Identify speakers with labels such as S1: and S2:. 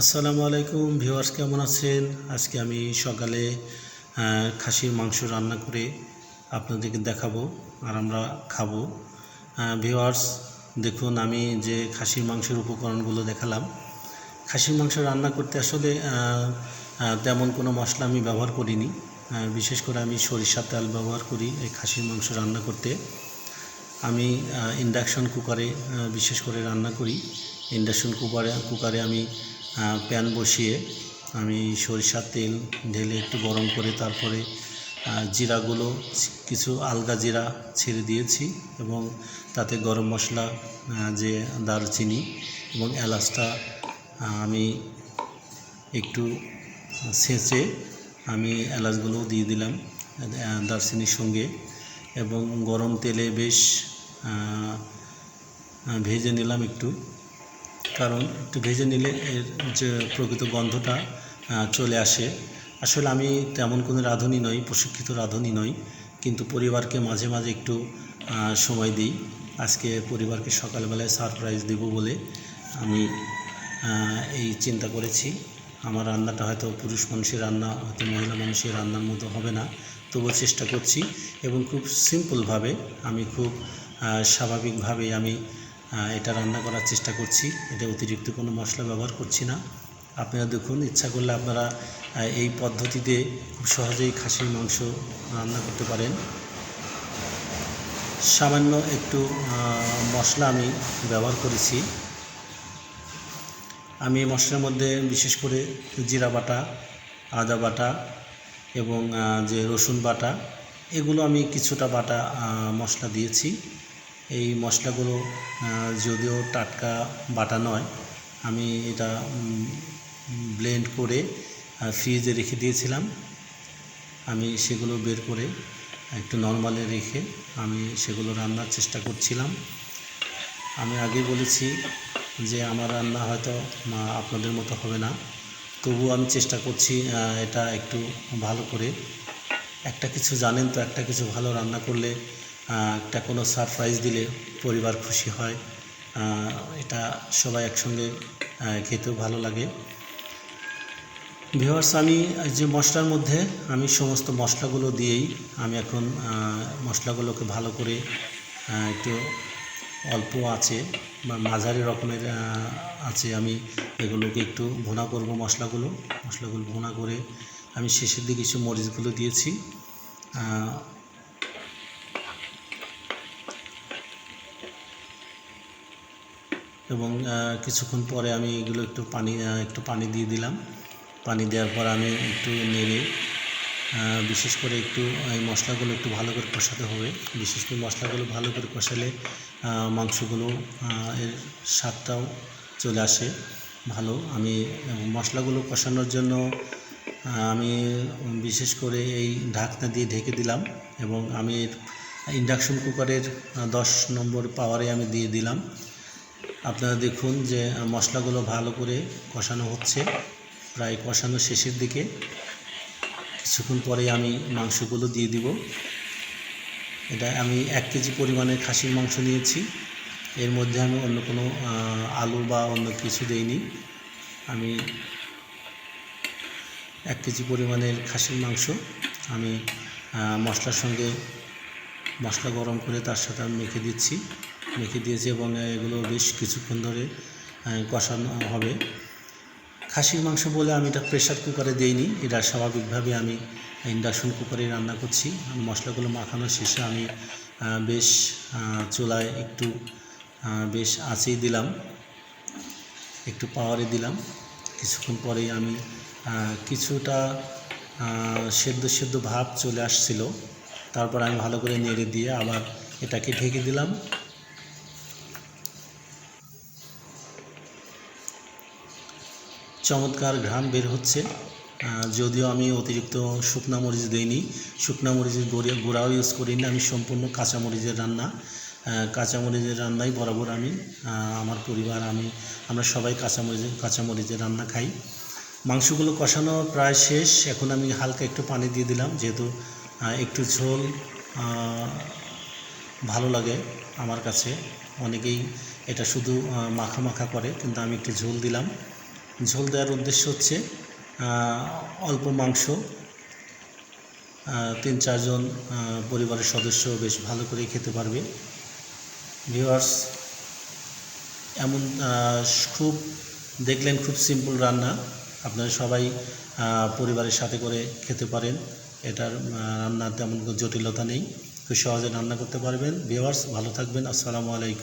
S1: আসসালামু আলাইকুম ভিউয়ার্স, কেমন আছেন? আজকে আমি সকালে খাসির মাংস রান্না করে আপনাদেরকে দেখাবো আর আমরা খাব। ভিউয়ার্স, দেখুন আমি যে খাসির মাংসের উপকরণগুলো দেখালাম। খাসির মাংস রান্না করতে আসলে তেমন কোনো মশলা আমি ব্যবহার করিনি। বিশেষ করে আমি সরিষার তেল ব্যবহার করি এই খাসির মাংস রান্না করতে। আমি ইন্ডাকশন কুকারে বিশেষ করে রান্না করি। ইন্ডাকশন কুকারে কুকারে আমি প্যান বসিয়ে আমি সরিষার তেল ঢেলে একটু গরম করে তারপরে জিরাগুলো, কিছু আলগা জিরা ছেড়ে দিয়েছি এবং তাতে গরম মশলা যে দারচিনি এবং এলাচটা আমি একটু ছেঁচে আমি এলাচগুলো দিয়ে দিলাম দারচিনির সঙ্গে এবং গরম তেলে বেশ ভেজে নিলাম একটু। কারণ একটু ভেজে নিলে এর যে প্রকৃত গন্ধটা চলে আসে। আসলে আমি তেমন কোনো রাঁধুনি নই, প্রশিক্ষিত রাঁধুনি নই, কিন্তু পরিবারকে মাঝে মাঝে একটু সময় দিই। আজকে পরিবারকে সকালবেলায় সারপ্রাইজ দেব বলে আমি এই চিন্তা করেছি। আমার রান্নাটা হয়তো পুরুষ মানুষের রান্না, হয়তো মহিলা মানুষের রান্নার মতো হবে না, তবুও চেষ্টা করছি। এবং খুব সিম্পলভাবে আমি খুব স্বাভাবিকভাবে আমি এটা রান্না করার চেষ্টা করছি। এটা অতিরিক্ত কোনো মশলা ব্যবহার করছি না। আপনারা দেখুন, ইচ্ছা করলে আপনারা এই পদ্ধতিতে খুব সহজেই খাসির মাংস রান্না করতে পারেন। সামান্য একটু মশলা আমি ব্যবহার করেছি। আমি মশলার মধ্যে বিশেষ করে জিরা বাটা, আদা বাটা এবং যে রসুন বাটা, এগুলো আমি কিছুটা বাটা মশলা দিয়েছি। এই মশলাগুলো যদিও টাটকা বাটা নয়, আমি এটা ব্লেন্ড করে ফ্রিজে রেখে দিয়েছিলাম। আমি সেগুলো বের করে একটু নর্মালে রেখে আমি সেগুলো রান্নার চেষ্টা করছিলাম। আমি আগে বলেছি যে আমার রান্না হয়তো আপনাদের মতো হবে না। তবুও আমি চেষ্টা করছি এটা একটু ভালো করে। একটা কিছু জানেন তো, একটা কিছু ভালো রান্না করলে একটা কোনো সারপ্রাইজ দিলে পরিবার খুশি হয়। এটা সবাই একসঙ্গে খেতেও ভালো লাগে। ভিওয়ার্স আমি যে মশলার মধ্যে আমি সমস্ত মশলাগুলো দিয়েই আমি এখন মশলাগুলোকে ভালো করে একটু অল্প আছে, বা মাঝারি রকমের আছে, আমি এগুলোকে একটু ভুনা করব মশলাগুলো। মশলাগুলো ভুনা করে আমি শেষের দিকে কিছু মরিচগুলো দিয়েছি। এবং কিছুক্ষণ পরে আমি এগুলো একটু পানি একটু পানি দিয়ে দিলাম। পানি দেওয়ার পর আমি একটু নেড়ে বিশেষ করে একটু, এই মশলাগুলো একটু ভালো করে কষাতে হবে। বিশেষ করে মশলাগুলো ভালো করে কষালে মাংসগুলো এর স্বাদটাও চলে আসে ভালো। আমি মশলাগুলো কষানোর জন্য আমি বিশেষ করে এই ঢাকনা দিয়ে ঢেকে দিলাম এবং আমি ইন্ডাকশন কুকারের দশ নম্বর পাওয়ারে আমি দিয়ে দিলাম। আপনারা দেখুন যে মশলাগুলো ভালো করে কষানো হচ্ছে। প্রায় কষানো শেষের দিকে। কিছুক্ষণ পরে আমি মাংসগুলো দিয়ে দিব। এটা আমি এক কেজি পরিমাণের খাসির মাংস নিয়েছি। এর মধ্যে আমি অন্য কোনো আলু বা অন্য কিছু দেইনি। আমি এক কেজি পরিমাণের খাসির মাংস আমি মশলার সঙ্গে মশলা গরম করে তার সাথে আমি মেখে দিচ্ছি। মেখে দিয়েছি এবং এগুলো বেশ কিছুক্ষণ ধরে কষানো হবে। খাসির মাংস বলে আমি এটা প্রেশার কুকারে দেইনি। এটা স্বাভাবিকভাবে আমি ইন্ডাকশন কুকারে রান্না করছি। মশলাগুলো মাখানোর শেষে আমি বেশ চুলায় একটু বেশ আঁচেই দিলাম। একটু পাওয়ারে দিলাম। কিছুক্ষণ পরেই আমি কিছুটা সেদ্ধ সেদ্ধ ভাব চলে আসছিল। তারপর আমি ভালো করে নেড়ে দিয়ে আবার এটাকে ঢেকে দিলাম। চমৎকার ঘ্রাণ বের হচ্ছে। যদিও আমি অতিরিক্ত শুকনা মরিচ দিইনি। শুকনা মরিচের গুঁড়ি গুঁড়াও ইউজ করিনি। আমি সম্পূর্ণ কাঁচা মরিচের রান্না। আহ, কাঁচা মরিচের রান্নাই বরাবর আমি। আমার পরিবার আমি আমরা সবাই কাঁচা মরিচের কাঁচা মরিচের রান্না খাই। মাংসগুলো কষানো প্রায় শেষ। এখন আমি হালকা একটু পানি দিয়ে দিলাম। যেহেতু একটু ঝোল ভালো লাগে আমার কাছে। অনেকেই এটা শুধু মাখা মাখা করে, কিন্তু আমি একটু ঝোল দিলাম। ঝোল দেওয়ার উদ্দেশ্য হচ্ছে অল্প মাংস তিন চারজন পরিবারের সদস্য বেশ ভালো করে খেতে পারবে। ভিউয়ার্স, এমন খুব দেখলেন খুব সিম্পল রান্না। আপনারা সবাই পরিবারের সাথে করে খেতে পারেন। এটার রান্নার তেমন কোনো জটিলতা নেই। খুব সহজে রান্না করতে পারবেন। ভিওয়ার্স ভালো থাকবেন। আসসালামু আলাইকুম।